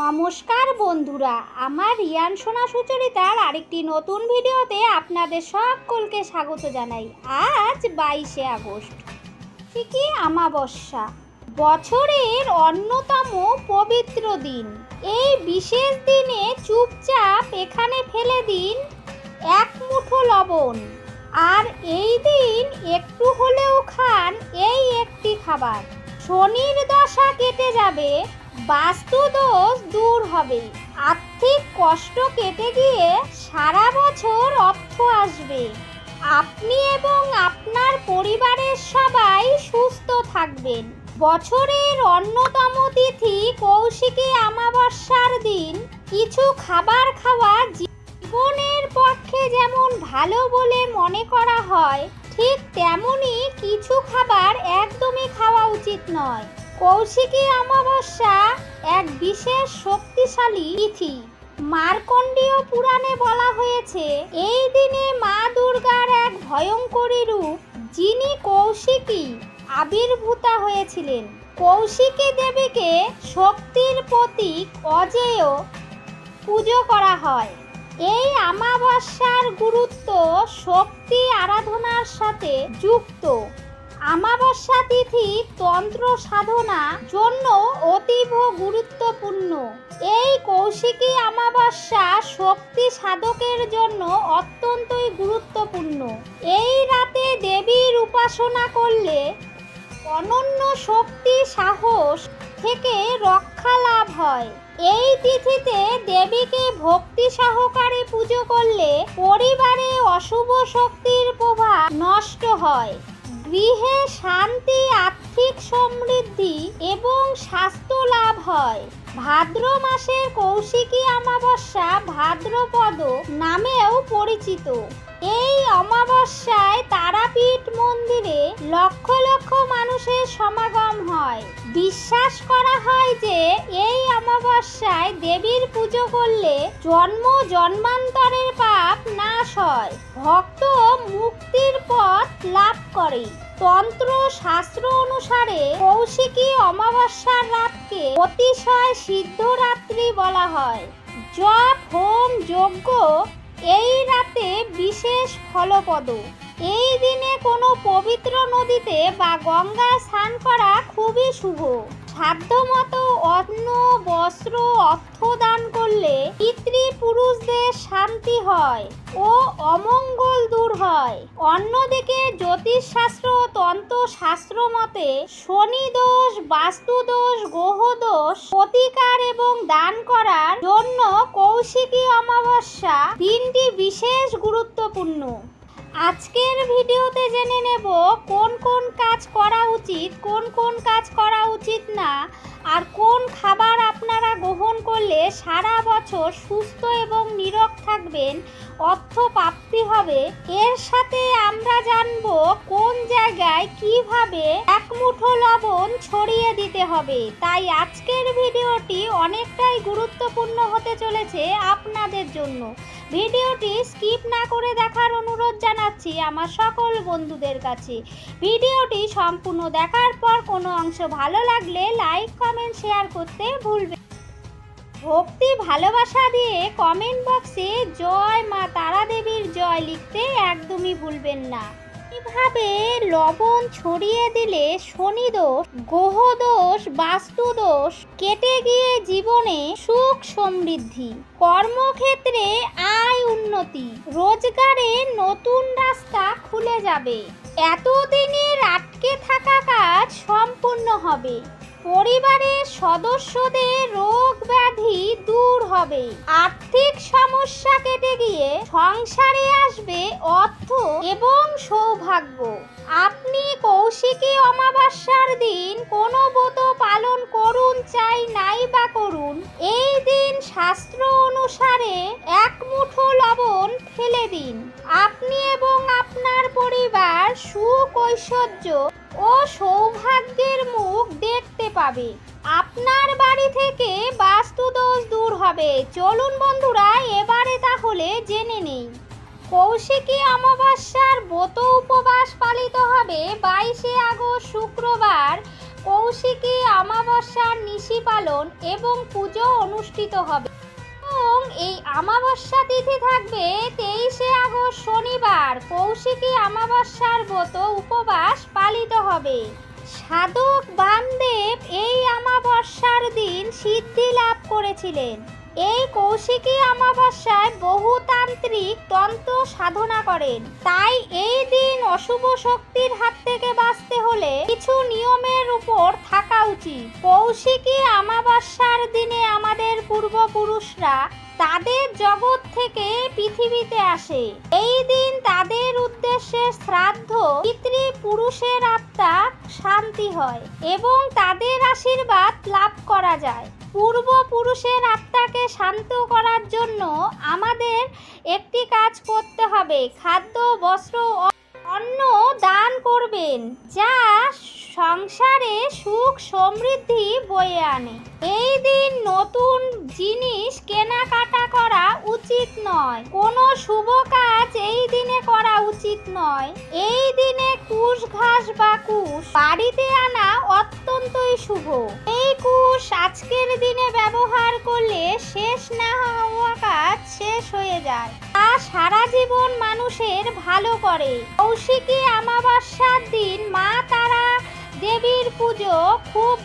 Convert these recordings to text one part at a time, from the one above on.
নমস্কার বন্ধুরা, আমার রিয়ান সোনা সুচরিতার আরেকটি নতুন ভিডিওতে আপনাদের সকলকে স্বাগত জানাই। আজ বাইশে আগস্ট, ঠিকই আমাবস্যা বছরের অন্যতম পবিত্র দিন। এই বিশেষ দিনে চুপচাপ এখানে ফেলে দিন এক মুঠো লবণ। আর এই দিন একটু হলেও খান এই একটি খাবার। শনির দশা কেটে যাবে বাস্তু দোষ দূর হবে। আর্থিক কষ্ট কেটে গিয়ে সারা বছর অর্থ আসবে। আপনি এবং আপনার পরিবারের সবাই সুস্থ থাকবেন। বছরের অন্যতম তিথি কৌশিকী আমাবস্যার দিন। কিছু খাবার খাওয়া জীবনের পক্ষে যেমন ভালো বলে মনে করা হয়, ঠিক তেমনি কিছু খাবার একদমই খাওয়া উচিত নয়। কৌশিকী অমাবস্যা এক বিশেষ শক্তিশালী তিথি। মার্কণ্ডীয় পুরাণে বলা হয়েছে, এই দিনে মা দুর্গার এক ভয়ঙ্করী রূপ, যিনি কৌশিকী আবির্ভূতা হয়েছিলেন। কৌশিকী দেবীকে শক্তির প্রতীক অজেয় পুজো করা হয়। এই আমাবস্যার গুরুত্ব শক্তি আরাধনার সাথে যুক্ত। আমাবস্যা তিথি তন্ত্র সাধনা জন্য অতীব গুরুত্বপূর্ণ। এই কৌশিকী আমাবস্যা শক্তি সাধকের জন্য অত্যন্তই গুরুত্বপূর্ণ। এই রাতে দেবীর উপাসনা করলে অনন্য শক্তি সাহস থেকে রক্ষা লাভ হয়। এই তিথিতে দেবীকে ভক্তি সহকারে পুজো করলে পরিবারে অশুভ শক্তির প্রভাব নষ্ট হয়। গৃহে শান্তি, আর্থিক সমৃদ্ধি এবং স্বাস্থ্য লাভ হয়। ভাদ্র মাসের কৌশিকী অমাবস্যা ভাদ্রপদ নামেও পরিচিত। এই অমাবস্যায় তারাপীঠ মন্দিরে লক্ষ লক্ষ মানুষের সমাগম হয়। বিশ্বাস করা হয় যে এই অমাবস্যায় দেবীর পুজো করলে জন্ম জন্মান্তরের পাপ নাশ হয়। ভক্ত মুক্তির পথ লাভ করে। তন্ত্র শাস্ত্র অনুসারে কৌশিকী অমাবস্যার রাতকে অতিশয় সিদ্ধ রাত্রি বলা হয়। জপ হোম যজ্ঞ, এই রাতে বিশেষ ফলপদ এই দিনে কোনো পবিত্র নদীতে বা গঙ্গায় স্নান করা খুবই শুভ। সাধ্যমতো অন্ন, বস্ত্র, অর্থ দান করলে পিতৃপুরুষদের শান্তি হয় ও অমঙ্গল দূর হয়। অন্যদিকে জ্যোতিষশাস্ত্র তন্ত্র শাস্ত্র মতে শনি দোষ, বাস্তু দোষ, গ্রহ দোষ প্রতিকার এবং দান করার জন্য কৌশিকী অমাবস্যা দিনটি বিশেষ গুরুত্বপূর্ণ। আজকের ভিডিওতে জেনে নেব কোন কোন কাজ করা উচিত, কোন কোন কাজ করা উচিত না, আর কোন খাবার আপনারা গ্রহণ করলে সারা বছর সুস্থ এবং নীরব থাকবেন, অর্থ প্রাপ্তি হবে। এর সাথে আমরা জানব কোন জায়গায় কীভাবে এক মুঠো লবণ ছড়িয়ে দিতে হবে। তাই আজকের ভিডিওটি অনেকটাই গুরুত্বপূর্ণ হতে চলেছে আপনাদের জন্য। ভিডিওটি স্কিপ না করে দেখার অনুরোধ জানাচ্ছি আমার সকল বন্ধুদের কাছে। ভিডিওটি সম্পূর্ণ দেখার পর কোনো অংশ ভালো লাগলে লাইক, কমেন্ট, শেয়ার করতে ভুলবে ভক্তি, ভালোবাসা দিয়ে কমেন্ট বক্সে জয় মা তারা দেবীর জয় লিখতে একদমই ভুলবেন না। কীভাবে লবণ ছড়িয়ে দিলে শনি দোষ গ্রহ দোষ, বাস্তু দোষ, কেটে গিয়ে জীবনে সুখ সমৃদ্ধি, কর্মক্ষেত্রে আয় উন্নতি, রোজগারে নতুন রাস্তা খুলে যাবে। এতদিনের আটকে থাকা কাজ সম্পূর্ণ হবে। পরিবারের সদস্যদের রোগ ব্যাধি দূর হবে। আর্থিক সমস্যা কেটে গিয়ে সংসারে আসবে অর্থ এবং সৌভাগ্য। আপনি কৌশিকী অমাবস্যার দিন কোনো ব্রত পালন করুন, চাই নাই বা করুন, এই দিন শাস্ত্র অনুসারে এক মুঠো লবণ ফেলে দিন। আপনি এবং আপনার পরিবার সুখ ও সৌভাগ্যের মুখ দেখতে পাবে। আপনার বাড়ি থেকে বাস্তু দোষ দূর হবে। চলুন বন্ধুরা, এবারে তাহলে জেনে নেই। কৌশিকী অমাবস্যার ব্রত উপবাস পালিত হবে বাইশে আগস্ট শুক্রবার। কৌশিকী অমাবস্যার নিশি পালন এবং পুজো অনুষ্ঠিত হবে। এবং এই অমাবস্যা তিথি থাকবে তেইশে আগস্ট শনিবার। কৌশিকী অমাবস্যার ব্রত উপবাস পালিত হবে। সাধক বামদেব এই অমাবস্যার দিন সিদ্ধি লাভ করেছিলেন। এই কৌশিকী অমাবস্যায় বহু তান্ত্রিক তন্ত্র সাধনা করেন। তাই এই দিন অশুভ শক্তির হাত থেকে বাঁচতে হলে কিছু নিয়মের উপর থাকা উচিত। কৌশিকী অমাবস্যার দিনে আমাদের পূর্বপুরুষরা তাদের জগৎ থেকে পৃথিবীতে আসে। এই দিন তাদের উদ্দেশ্যে শ্রাদ্ধ পিতৃ পুরুষের আত্মা শান্তি হয় এবং তাদের আশীর্বাদ লাভ করা যায়। পূর্বপুরুষের আত্মাকে শান্ত করার জন্য আমাদের একটি কাজ করতে হবে, খাদ্য, বস্ত্র ও অন্ন দান করবেন, যা সংসারে সুখ সমৃদ্ধি বয়ে আনে। এই দিন নতুন নয়। কোনো শুভ কাজ এই দিনে করা উচিত নয়। এই দিনে কুশ ঘাস বা কুশ বাড়িতে আনা অত্যন্তই শুভ। এই কুশ আজকের দিনে ব্যবহার করলে শেষ না হওয়া কাজ শেষ হয়ে যায়। তা সারা জীবন মানুষের ভালো করে। কৌশিকী অমাবস্যার দিন মা তারা দেবীর পুজো খুব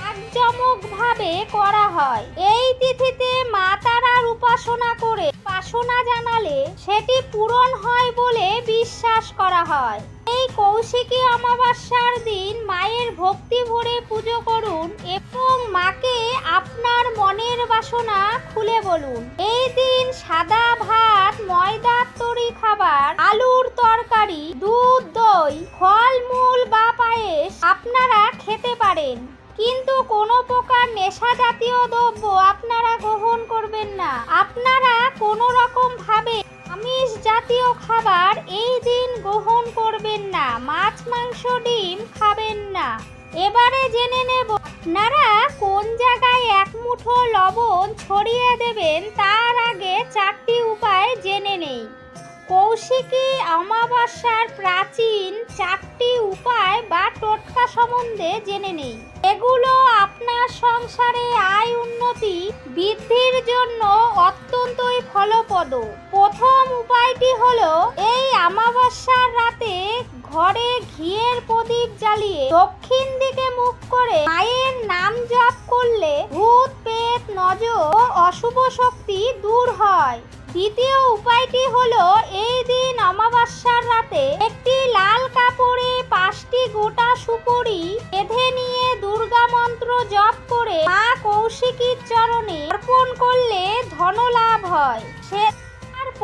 জাঁকজমকভাবে করা হয়। এই তিথিতে মা তারার উপাসনা করে উপাসনা জানালে সেটি পূরণ হয় বলে বিশ্বাস করা হয়। এই কৌশিকী অমাবস্যার দিন মায়ের ভক্তি ভরে পুজো করুন এবং মাকে আপনার মনের বাসনা খুলে বলুন। এই দিন সাদা ভাত ময়দার তরি খাবার, আলুর তরকারি, দুধ, দই ফল মূল বা পায়েস আপনারা খেতে পারেন। কিন্তু কোনো প্রকার নেশা জাতীয় দ্রব্য আপনারা গ্রহণ করবেন না। জাতীয় খাবার এই দিন গ্রহণ করবেন না। মাছ, মাংস, ডিম খাবেন না। এবারে জেনে নেব নারা কোন জায়গায় এক মুঠো লবণ ছড়িয়ে দেবেন? তার আগে চারটি কৌশিকী অমাবস্যার প্রাচীন চারটি উপায় বা টোটকা সম্বন্ধে জেনে নেই। এগুলো আপনার সংসারে আয় উন্নতি বৃদ্ধির জন্য অত্যন্তই ফলপ্রদ। প্রথম উপায়টি হলো, এই অমাবস্যার রাতে ঘরে ঘিয়ের প্রদীপ জ্বালিয়ে দক্ষিণ দিকে মুখ করে মায়ের নাম জপ করলে ভূত পেট নজর ও অশুভ শক্তি দূর হয়। দ্বিতীয় উপায়টি হলো, এই দিন অমাবস্যার রাতে একটি লাল কাপড়ে পাঁচটি গোটা সুপুরি বেঁধে নিয়ে দুর্গা মন্ত্র জপ করে মা কৌশিকীর চরণে অর্পণ করলে ধনলাভ হয়। সে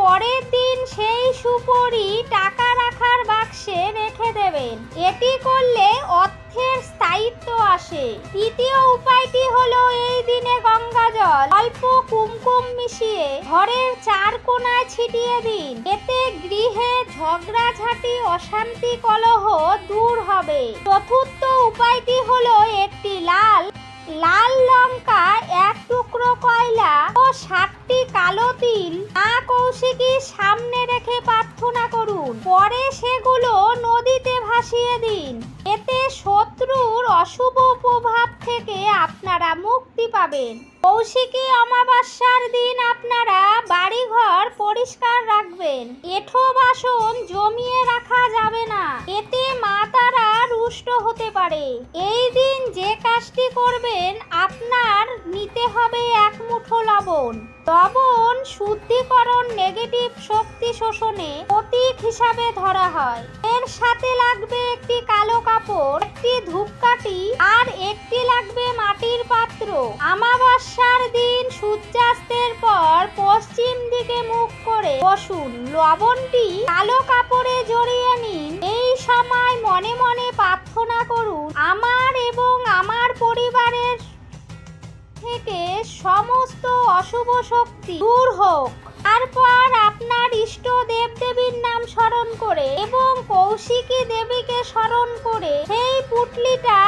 পরের দিন সেই সুপরি টাকা রাখার বাক্সে রেখে দেবেন। এটি করলে অর্থের স্থায়িত্ব আসে। তৃতীয় উপায়টি হলো এই দিনে গঙ্গা জল অল্প কুমকুম মিশিয়ে ঘরের চার কোনায় ছিটিয়ে দিন। এতে গৃহে ঝগড়াঝাটি, অশান্তি, কলহ দূর হবে। চতুর্থ উপায়টি হলো একটি লাল লাল লঙ্কা, এক টুকরো কয়লা ও সাতটি কালো তিল। মা কৌশিকীর সামনে রেখে প্রার্থনা করুন। পরে সেগুলো নদীতে ভাসিয়ে দিন। এতে শত্রুর অশুভ প্রভাব থেকে আপনারা মুক্তি পাবেন। কৌশিকী অমাবস্যার দিন আপনারা বাড়িঘর পরিষ্কার রাখবেন। এঠো বাসন জমিয়ে রাখা যাবে না। এতে মা তারা রুষ্ট হতে পারে। এই দিন যে কাজটি করবেন, আপনার নিতে হবে এক মুঠো লবণ। লবণ শুদ্ধিকরণ নেগেটিভ শক্তি শোষণে প্রতীক হিসাবে ধরা হয়। এর সাথে লাগবে একটি কালো কাপড়, একটি ধূপকাঠি, আর একটি লাগবে মাটির পাত্র আমাবস্যার দিন সূর্যাস্তের পর পশ্চিম দিকে মুখ করে বসুন। লবণটি কালো কাপড়ে জড়িয়ে নিন। এই সময় মনে মনে প্রার্থনা করুন, আমার এবং আমার পরিবারের থেকে সমস্ত অশুভ শক্তি দূর হোক। তারপর আপনার ইষ্ট দেব দেবীর নাম স্মরণ করে এবং কৌশিকী দেবীকে স্মরণ করে সেই পুটলিটা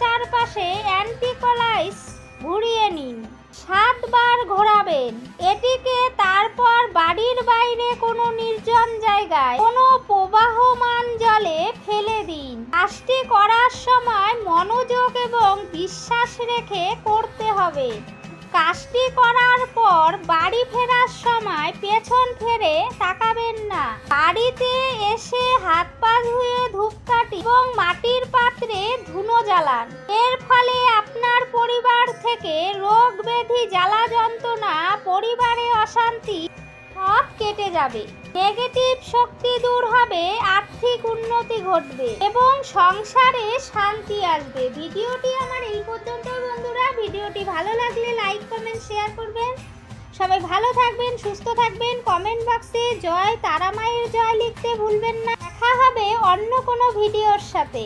চারপাশে অ্যান্টিকলাইস ঘুরিয়ে নিন। সাতবার ঘোরাবেন। এটিকে তারপর বাড়ির বাইরে কোনো নির্জন জায়গায় কোনো প্রবাহমান জলে ফেলে দিন। কাজটি করার সময় মনোযোগ এবং বিশ্বাস রেখে করতে হবে। কাজটি করার পর বাড়ি ফেরার সময় পেছন ফেরে তাকাবেন না। বাড়িতে এসে হাত পা ধুয়ে ধূপকাঠি এবং মাটির পাত্রে ধুনো জ্বালান। এর ফলে আপনার পরিবার থেকে রোগ ব্যাধি, জ্বালা যন্ত্রণা, পরিবারে অশান্তি সব কেটে যাবে। নেগেটিভ শক্তি দূর হবে, আর্থিক উন্নতি ঘটবে এবং সংসারে শান্তি আসবে। ভিডিওটি আমার এই পর্যন্ত বন্ধুরা। ভিডিওটি ভালো লাগলে লাইক কমেন্ট শেয়ার করবেন। সবাই ভালো থাকবেন, সুস্থ থাকবেন। কমেন্ট বক্সে জয় তারা মায়ের জয় লিখতে ভুলবেন না। দেখা হবে অন্য কোনো ভিডিওর সাথে।